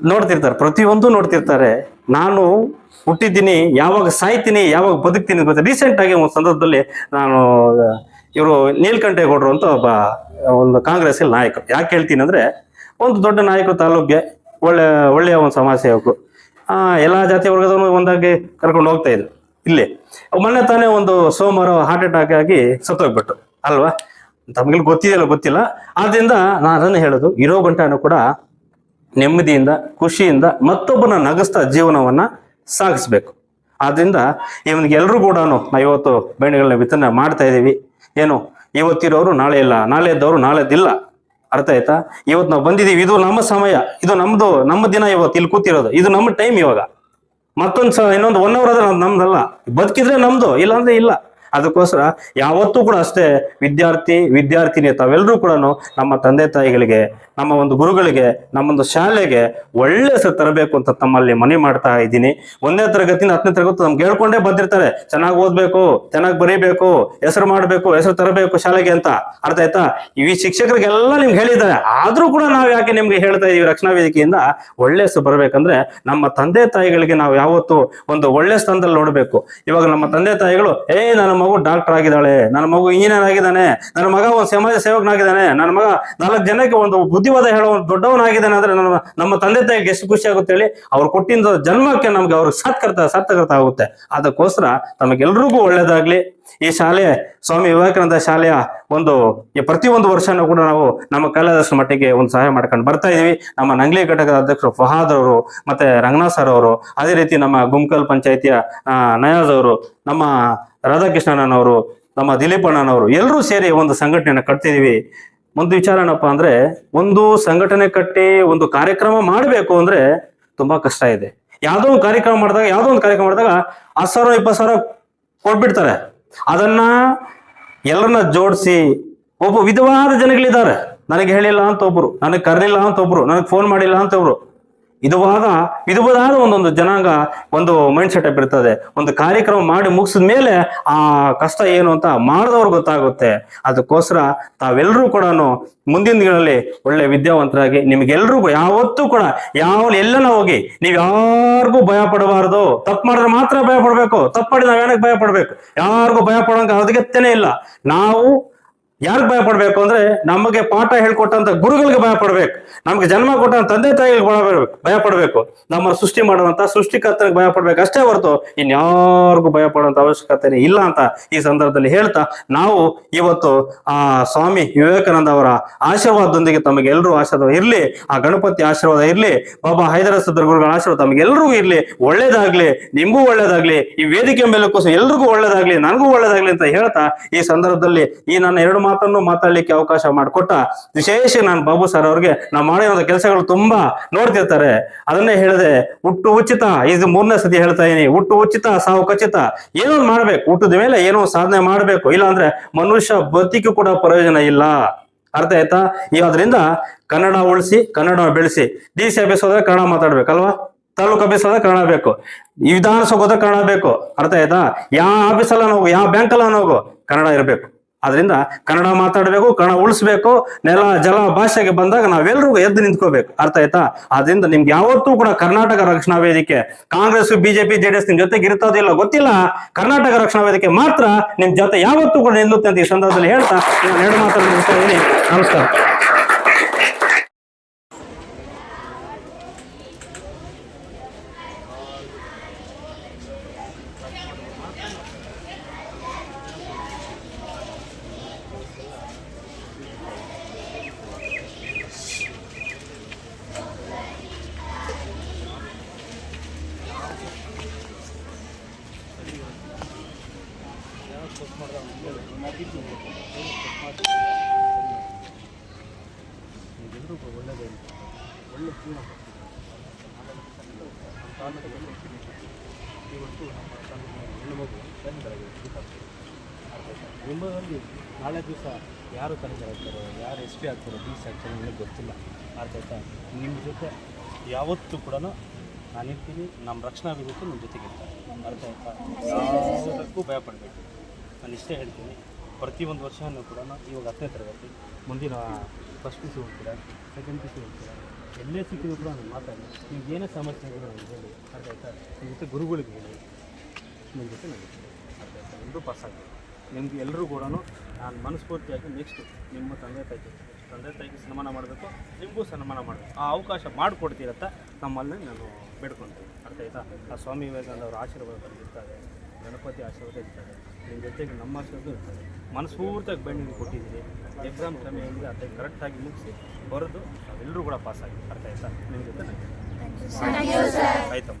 ನೋಡ್ತಿರ್ತಾರೆ, ಪ್ರತಿಯೊಂದು ನೋಡ್ತಿರ್ತಾರೆ. ನಾನು ಹುಟ್ಟಿದ್ದೀನಿ, ಯಾವಾಗ ಸಾಯ್ತೀನಿ, ಯಾವಾಗ ಬದುಕ್ತೀನಿ ಅಂತ ರೀಸೆಂಟ್ ಆಗಿ ಒಂದು ಸಂದರ್ಭದಲ್ಲಿ ನಾನು, ಇವರು ನೀಲ್ಕಂಠೇಗೌಡರು ಅಂತ ಒಬ್ಬ, ಒಂದು ಕಾಂಗ್ರೆಸ್ ನಾಯಕ. ಯಾಕೆ ಹೇಳ್ತೀನಿ ಅಂದ್ರೆ, ಒಂದು ದೊಡ್ಡ ನಾಯಕರು ತಾಲೂಕ್ಗೆ ಒಳ್ಳೆ, ಒಳ್ಳೆಯ ಒಂದು ಸಮಾಜ ಸೇವಕರು ಎಲ್ಲಾ ಜಾತಿ ವರ್ಗದವನು ಒಂದಾಗಿ ಕರ್ಕೊಂಡು ಹೋಗ್ತಾ ಇದ್ರು. ಇಲ್ಲಿ. ಮೊನ್ನೆ ತಾನೇ ಒಂದು ಸೋಮವಾರ ಹಾರ್ಟ್ ಅಟ್ಯಾಕ್ ಆಗಿ ಸತ್ತೋಗ್ಬಿಟ್ಟು ಅಲ್ವಾ? ತಮ್ಗೆ ಗೊತ್ತಿದೆಯಲ್ಲ, ಗೊತ್ತಿಲ್ಲ. ಆದ್ರಿಂದ ನಾನು ಅದನ್ನು ಹೇಳೋದು. ಇರೋ ಗಂಟನೂ ಕೂಡ ನೆಮ್ಮದಿಯಿಂದ, ಖುಷಿಯಿಂದ ಮತ್ತೊಬ್ಬನ ನಗಸ್ತಾ ಜೀವನವನ್ನ ಸಾಗಿಸ್ಬೇಕು. ಆದ್ರಿಂದ ಇವನಿಗೆ ಎಲ್ರು ಕೂಡ ನಾವು ಇವತ್ತು ಬೆಣ್ಣೆಗಳನ್ನ ವಿತರಣೆ ಮಾಡ್ತಾ ಇದ್ದೀವಿ. ಏನು? ಇವತ್ತಿರೋರು ನಾಳೆ ಇಲ್ಲ. ನಾಳೆ ಇದ್ದವರು ನಾಳೆದಿಲ್ಲ ಅರ್ಥ ಆಯ್ತಾ? ಇವತ್ತು ನಾವು ಬಂದಿದ್ದೀವಿ. ಇದು ನಮ್ಮ ಸಮಯ. ಇದು ನಮ್ಮದು ನಮ್ಮ ದಿನ ಇವತ್ತು ಇಲ್ಲಿ ಕೂತಿರೋದು. ಇದು ನಮ್ಮ ಟೈಮ್ ಇವಾಗ. ಮತ್ತೊಂದು ಇನ್ನೊಂದು ಒನ್ ಅವರ್ ಆದ್ರೆ ನಮ್ದು ನಮ್ದಲ್ಲ. ಬದುಕಿದ್ರೆ ನಮ್ದು ಇಲ್ಲ ಅಂದ್ರೆ ಇಲ್ಲ. ಅದಕ್ಕೋಸ್ಕರ ಯಾವತ್ತೂ ಕೂಡ ಅಷ್ಟೇ ವಿದ್ಯಾರ್ಥಿ, ವಿದ್ಯಾರ್ಥಿನಿ ತಾವೆಲ್ಲರೂ ಕೂಡ ನಮ್ಮ ತಂದೆ ತಾಯಿಗಳಿಗೆ, ನಮ್ಮ ಒಂದು ಗುರುಗಳಿಗೆ ನಮ್ಮೊಂದು ಶಾಲೆಗೆ ಒಳ್ಳೆ ಹೆಸರು ತರಬೇಕು ಅಂತ ತಮ್ಮಲ್ಲಿ ಮನವಿ ಮಾಡ್ತಾ ಇದ್ದೀನಿ. ಒಂದನೇ ತರಗತಿನ ಹತ್ತನೇ ತರಗತಿ ನಮ್ಗೆ ಹೇಳ್ಕೊಂಡೇ ಬಂದಿರ್ತಾರೆ. ಚೆನ್ನಾಗಿ ಓದ್ಬೇಕು, ಚೆನ್ನಾಗಿ ಬರೀಬೇಕು, ಹೆಸರು ಮಾಡಬೇಕು, ಹೆಸರು ತರಬೇಕು ಶಾಲೆಗೆ ಅಂತ. ಅರ್ಥ ಆಯ್ತಾ? ಈ ಶಿಕ್ಷಕರಿಗೆಲ್ಲ ನಿಮ್ಗೆ ಹೇಳಿದ್ದಾರೆ. ಆದ್ರೂ ಕೂಡ ನಾವು ಯಾಕೆ ನಿಮ್ಗೆ ಹೇಳ್ತಾ ಇದೀವಿ ರಕ್ಷಣಾ ವೇದಿಕೆಯಿಂದ? ಒಳ್ಳೆ ಹೆಸರು ಬರಬೇಕಂದ್ರೆ ನಮ್ಮ ತಂದೆ ತಾಯಿಗಳಿಗೆ ನಾವು ಯಾವತ್ತು ಒಂದು ಒಳ್ಳೆ ಸ್ಥಾನದಲ್ಲಿ ನೋಡಬೇಕು. ಇವಾಗ ನಮ್ಮ ತಂದೆ ತಾಯಿಗಳು, ಏ ನನ್ನ ಮಗು ಡಾಕ್ಟರ್ ಆಗಿದ್ದಾಳೆ, ನನ್ನ ಮಗು ಇಂಜಿನಿಯರ್ ಆಗಿದ್ದಾನೆ, ನನ್ನ ಮಗ ಒಂದು ಸಮಾಜ ಸೇವಕನಾಗಿದ್ದಾನೆ, ನನ್ನ ಮಗ ನಾಲ್ಕು ಜನಕ್ಕೆ ಒಂದು ಬುದ್ಧಿವಾದ ಹೇಳೋ ಒಂದು ದೊಡ್ಡವನಾಗಿದ್ದಾನೆ ಅಂದ್ರೆ ನಮ್ಮ ನಮ್ಮ ತಂದೆ ತಾಯಿಗೆ ಎಷ್ಟು ಖುಷಿ ಆಗುತ್ತೆ ಹೇಳಿ, ಅವ್ರು ಕೊಟ್ಟಿದ್ದ ಜನ್ಮಕ್ಕೆ ನಮ್ಗೆ ಅವ್ರಿಗೆ ಸಾರ್ಥಕರ್ತ ಸಾರ್ಥಕರ್ತ ಆಗುತ್ತೆ. ಅದಕ್ಕೋಸ್ಕರ ತಮಗೆಲ್ರಿಗೂ ಒಳ್ಳೇದಾಗ್ಲಿ. ಈ ಶಾಲೆ ಸ್ವಾಮಿ ವಿವೇಕಾನಂದ ಶಾಲೆಯ ಒಂದು ಈ ಒಂದು ವರ್ಷನೂ ಕೂಡ ನಾವು ನಮ್ಮ ಕೈಲಾದಷ್ಟು ಮಟ್ಟಿಗೆ ಒಂದು ಸಹಾಯ ಮಾಡ್ಕೊಂಡು ಬರ್ತಾ ಇದೀವಿ. ನಮ್ಮ ನಂಗ್ಲಿ ಘಟಕದ ಅಧ್ಯಕ್ಷರು ಫಹಾದ್ ಅವರು, ಮತ್ತೆ ರಂಗನಾಥ್ ಸರ್ ಅವರು, ಅದೇ ರೀತಿ ನಮ್ಮ ಗುಮ್ಕಲ್ ಪಂಚಾಯತಿಯ ನಯಾಜ್ ಅವರು, ನಮ್ಮ ರಾಧಾಕೃಷ್ಣನವರು ನಮ್ಮ ದಿಲೀಪ್ ಅಣ್ಣನವರು ಎಲ್ಲರೂ ಸೇರಿ ಒಂದು ಸಂಘಟನೆಯನ್ನು ಕಟ್ತಿದೀವಿ. ಒಂದು ವಿಚಾರ ಏನಪ್ಪಾ ಅಂದ್ರೆ, ಒಂದು ಸಂಘಟನೆ ಕಟ್ಟಿ ಒಂದು ಕಾರ್ಯಕ್ರಮ ಮಾಡಬೇಕು ಅಂದ್ರೆ ತುಂಬಾ ಕಷ್ಟ ಇದೆ. ಯಾವ್ದೋ ಒಂದು ಕಾರ್ಯಕ್ರಮ ಮಾಡಿದಾಗ, ಯಾವ್ದೋ ಒಂದು ಕಾರ್ಯಕ್ರಮ ಮಾಡಿದಾಗ ಹತ್ತು ಸಾವಿರ, ಇಪ್ಪತ್ತು ಸಾವಿರ ಕೊಟ್ಬಿಡ್ತಾರೆ. ಅದನ್ನ ಎಲ್ಲರನ್ನ ಜೋಡಿಸಿ ಒಬ್ಬ ವಿಧವಾದ ಜನಗಳಿದ್ದಾರೆ. ನನಗೆ ಹೇಳಿಲ್ಲ ಅಂತ ಒಬ್ರು, ನನಗೆ ಕರೆದಿಲ್ಲ ಅಂತ ಒಬ್ರು, ನನಗೆ ಫೋನ್ ಮಾಡಿಲ್ಲ ಅಂತ ಒಬ್ರು. ಇದುವಾದ ವಿಧವಾದ ಒಂದೊಂದು ಜನಾಂಗ ಒಂದು ಮೈಂಡ್ ಸೆಟ್ ಅಪ್ ಇರ್ತದೆ. ಒಂದು ಕಾರ್ಯಕ್ರಮ ಮಾಡಿ ಮುಗಿಸಿದ ಮೇಲೆ ಆ ಕಷ್ಟ ಏನು ಅಂತ ಮಾಡಿದವ್ರು ಗೊತ್ತಾಗುತ್ತೆ. ಅದಕ್ಕೋಸ್ಕರ ತಾವೆಲ್ಲರೂ ಕೂಡ ಮುಂದಿನ ದಿನಗಳಲ್ಲಿ ಒಳ್ಳೆ ವಿದ್ಯಾವಂತರಾಗಿ ನಿಮ್ಗೆಲ್ರಿಗೂ ಯಾವತ್ತೂ ಕೂಡ ಯಾವ ಎಲ್ಲನ ಹೋಗಿ ನೀವು ಯಾರಿಗೂ ಭಯ ಪಡಬಾರದು. ತಪ್ಪು ಮಾಡಿದ್ರೆ ಮಾತ್ರ ಭಯ ಪಡಬೇಕು. ತಪ್ಪು ಮಾಡಿ ನಾವೇನಕ್ಕೆ ಭಯ ಪಡ್ಬೇಕು? ಯಾರಿಗೂ ಭಯ ಪಡೋಂಗ ಅದಕ್ಕೆ ಇಲ್ಲ. ನಾವು ಯಾರಿಗೆ ಭಯ ಪಡ್ಬೇಕು ಅಂದ್ರೆ ನಮಗೆ ಪಾಠ ಹೇಳ್ಕೊಟ್ಟಂತ ಗುರುಗಳಿಗೆ ಭಯ ಪಡ್ಬೇಕು. ನಮ್ಗೆ ಜನ್ಮ ಕೊಟ್ಟಂತ ತಂದೆ ತಾಯಿಗೆ ಭಯ ಭಯ ಪಡ್ಬೇಕು. ನಮ್ಮ ಸೃಷ್ಟಿ ಮಾಡುವಂತ ಸೃಷ್ಟಿಕರ್ತನಿಗೆ ಭಯ ಪಡ್ಬೇಕು. ಅಷ್ಟೇ ಹೊರತು ಇನ್ಯಾರಿಗೂ ಭಯ ಪಡುವಂತ ಅವಶ್ಯಕತೆ ಇಲ್ಲ ಅಂತ ಈ ಸಂದರ್ಭದಲ್ಲಿ ಹೇಳ್ತಾ ನಾವು ಇವತ್ತು ಆ ಸ್ವಾಮಿ ವಿವೇಕಾನಂದ ಅವರ ಆಶೀರ್ವಾದದೊಂದಿಗೆ ತಮಗೆ ಎಲ್ಲರೂ ಆಶೀರ್ವಾದ ಇರ್ಲಿ, ಆ ಗಣಪತಿ ಆಶೀರ್ವಾದ ಇರ್ಲಿ, ಬಾಬಾ ಹೈದರಾಬಾದ್ ಗುರುಗಳ ಆಶೀರ್ವಾದ ತಮಗೆಲ್ಲರಿಗೂ ಇರ್ಲಿ, ಒಳ್ಳೇದಾಗ್ಲಿ, ನಿಮ್ಗೂ ಒಳ್ಳೇದಾಗ್ಲಿ, ಈ ವೇದಿಕೆ ಮೇಲಕ್ಕೋಸ್ಕರ ಎಲ್ರಿಗೂ ಒಳ್ಳೇದಾಗ್ಲಿ, ನನಗೂ ಒಳ್ಳೇದಾಗ್ಲಿ ಅಂತ ಹೇಳ್ತಾ ಈ ಸಂದರ್ಭದಲ್ಲಿ ಈ ನನ್ನ ಎರಡು ಮಾತನ್ನು ಮಾತಾಡ್ಲಿಕ್ಕೆ ಅವಕಾಶ ಮಾಡಿಕೊಟ್ಟ ವಿಶೇಷ ನಾನು ಬಾಬು ಸರ್ ಅವ್ರಿಗೆ ನಾವು ಮಾಡಿರೋ ಕೆಲಸಗಳು ತುಂಬಾ ನೋಡ್ತಿರ್ತಾರೆ. ಅದನ್ನೇ ಹೇಳಿದೆ, ಹುಟ್ಟು ಉಚಿತ, ಇದು ಮೂರನೇ ಸತಿ ಹೇಳ್ತಾ ಇದೀನಿ, ಹುಟ್ಟು ಉಚಿತ, ಸಾವು ಖಚಿತ. ಏನೋ ಮಾಡ್ಬೇಕು, ಹುಟ್ಟದ ಮೇಲೆ ಏನೋ ಸಾಧನೆ ಮಾಡ್ಬೇಕು ಇಲ್ಲ ಅಂದ್ರೆ ಮನುಷ್ಯ ಬದುಕು ಕೂಡ ಪ್ರಯೋಜನ ಇಲ್ಲ. ಅರ್ಥ ಆಯ್ತಾ? ಅದರಿಂದ ಕನ್ನಡ ಉಳಿಸಿ, ಕನ್ನಡ ಬೆಳೆಸಿ. ಡಿ ಸಿ ಆಫೀಸ್ ಹೋದ್ರೆ ಕನ್ನಡ ಮಾತಾಡ್ಬೇಕಲ್ವಾ? ತಾಲೂಕು ಆಫೀಸ್ ಹೋದ್ರೆ ಕನ್ನಡ ಬೇಕು. ವಿಧಾನಸೌಧ ಕನ್ನಡ ಬೇಕು. ಅರ್ಥ ಆಯ್ತಾ? ಯಾವ ಆಫೀಸಲ್ಲ ಹೋಗು ಯಾವ ಬ್ಯಾಂಕಲ್ಲ ಹೋಗು, ಕನ್ನಡ ಇರಬೇಕು. ಅದರಿಂದ ಕನ್ನಡ ಮಾತಾಡಬೇಕು, ಕನ್ನಡ ಉಳಿಸ್ಬೇಕು, ನೆಲ, ಜಲ ಭಾಷೆಗೆ ಬಂದಾಗ ನಾವೆಲ್ಲರಿಗೂ ಎದ್ದು ನಿಂತ್ಕೋಬೇಕು. ಅರ್ಥ ಆಯ್ತಾ? ಅದರಿಂದ ನಿಮ್ಗೆ ಯಾವತ್ತೂ ಕೂಡ ಕರ್ನಾಟಕ ರಕ್ಷಣಾ ವೇದಿಕೆ, ಕಾಂಗ್ರೆಸ್ ಬಿಜೆಪಿ ಜೆಡಿಎಸ್ ನಿಮ್ ಜೊತೆಗೆ ಇರ್ತದಿಲ್ಲ ಗೊತ್ತಿಲ್ಲ. ಕರ್ನಾಟಕ ರಕ್ಷಣಾ ವೇದಿಕೆ ಮಾತ್ರ ನಿಮ್ ಜೊತೆ ಯಾವತ್ತೂ ಕೂಡ ನಿಲ್ಲುತ್ತೆ ಅಂತ ಈ ಸಂದರ್ಭದಲ್ಲಿ ಹೇಳ್ತಾ ಎರಡು ಮಾತಾಡ್ತಾ ಇದ್ದೀನಿ. ನಮಸ್ಕಾರ. ಮುಂಬೈನಲ್ಲಿ ನಾಳೆ ದಿವಸ ಯಾರು ಆಗ್ತಾರೆ ಯಾರು ಎಸ್ ಪಿ ಆಗ್ತಾರೋ? ಡಿ ಸಿ ಆಗ್ತಾರೋ ನನಗೆ ಗೊತ್ತಿಲ್ಲ. ಆಯ್ತಾ? ನಿಮ್ಮ ಜೊತೆ ಯಾವತ್ತೂ ಕೂಡ ನಾನು ಇರ್ತೀನಿ ನಮ್ಮ ರಕ್ಷಣಾ ವೇದಿಕೆ ನಿಮ್ಮ ಜೊತೆಗೆ ಇರ್ತಾರೆ ಅರ್ಥ ಆಯ್ತಾ? ಯಾವುದಕ್ಕೂ ಭಯ ಪಡಬೇಕು ನಾನು ಇಷ್ಟೇ ಹೇಳ್ತೀನಿ. ಪ್ರತಿಯೊಂದು ವರ್ಷವೂ ಕೂಡ ಇವಾಗ ಹತ್ತನೇ ತರಗತಿ, ಮುಂದಿನ ಫಸ್ಟ್ ಪಿ ಸಿ ಹೋಗ್ತೀರಾ ಸೆಕೆಂಡ್ ಪಿ ಸಿ ಹೋಗ್ತೀರಾ ಎಲ್ಲೇ ಸಿಕ್ಕಿದ್ರು ಕೂಡ ನಾನು ಮಾತಾಡಿ ನಿಮ್ಗೆ ಏನೇ ಸಮಸ್ಯೆ ಇದ್ರು ನನಗೆ ಹೇಳಿ. ಅರ್ಥ ಆಯ್ತಾ? ನಿಮ್ಮ ಜೊತೆ ಗುರುಗಳಿಗೆ ಹೇಳಿ. ನಿಮ್ಮ ಜೊತೆ ನಾನು ಇರ್ತೀನಿ. ಅರ್ಥ ಆಯ್ತಾ? ಎಲ್ಲರೂ ಪಾಸ್ ಆಗ್ತದೆ ನಿಮ್ಗೆ ಎಲ್ಲರೂ ಕೂಡ ನಾನು ಮನಸ್ಫೂರ್ತಿಯಾಗಿ ನೆಕ್ಸ್ಟ್ ನಿಮ್ಮ ತಂದೆ ತಾಯಿಗೆ ತಂದೆ ತಾಯಿಗೆ ಸನ್ಮಾನ ಮಾಡಬೇಕು, ನಿಮಗೂ ಸನ್ಮಾನ ಮಾಡಬೇಕು. ಆ ಅವಕಾಶ ಮಾಡಿಕೊಡ್ತೀರತ್ತ ನಮ್ಮಲ್ಲಿ ನಾನು ಬೇಡ್ಕೊಳ್ತೀನಿ. ಅರ್ಥ ಆಯ್ತಾ? ಆ ಸ್ವಾಮಿ ವಿವೇಕಾನಂದ ಅವರ ಆಶೀರ್ವಾದ ಇರ್ತಾರೆ ಗಣಪತಿ ಆಶೀರ್ವಾದ ನಿಮ್ಮ ಜೊತೆಗೆ ನಮ್ಮ ಆಶೀರ್ವಾದ ಇರ್ತದೆ ಮನಸ್ಫೂರ್ತಿಯಾಗಿ ಬೆಂಡಿಂಗ್ ಕೊಟ್ಟಿದ್ದೀರಿ. ಎಕ್ಸಾಮ್ ಸಮಯದಿಂದ ಅದಕ್ಕೆ ಕರೆಕ್ಟಾಗಿ ಮುಗಿಸಿ ಬರೆದು ನಾವೆಲ್ಲರೂ ಕೂಡ ಪಾಸ್ ಆಗಿ ಅರ್ಥ ಆಯ್ತಾ ನಿಮ್ಮ ಜೊತೆ ಆಯ್ತಮ್ಮ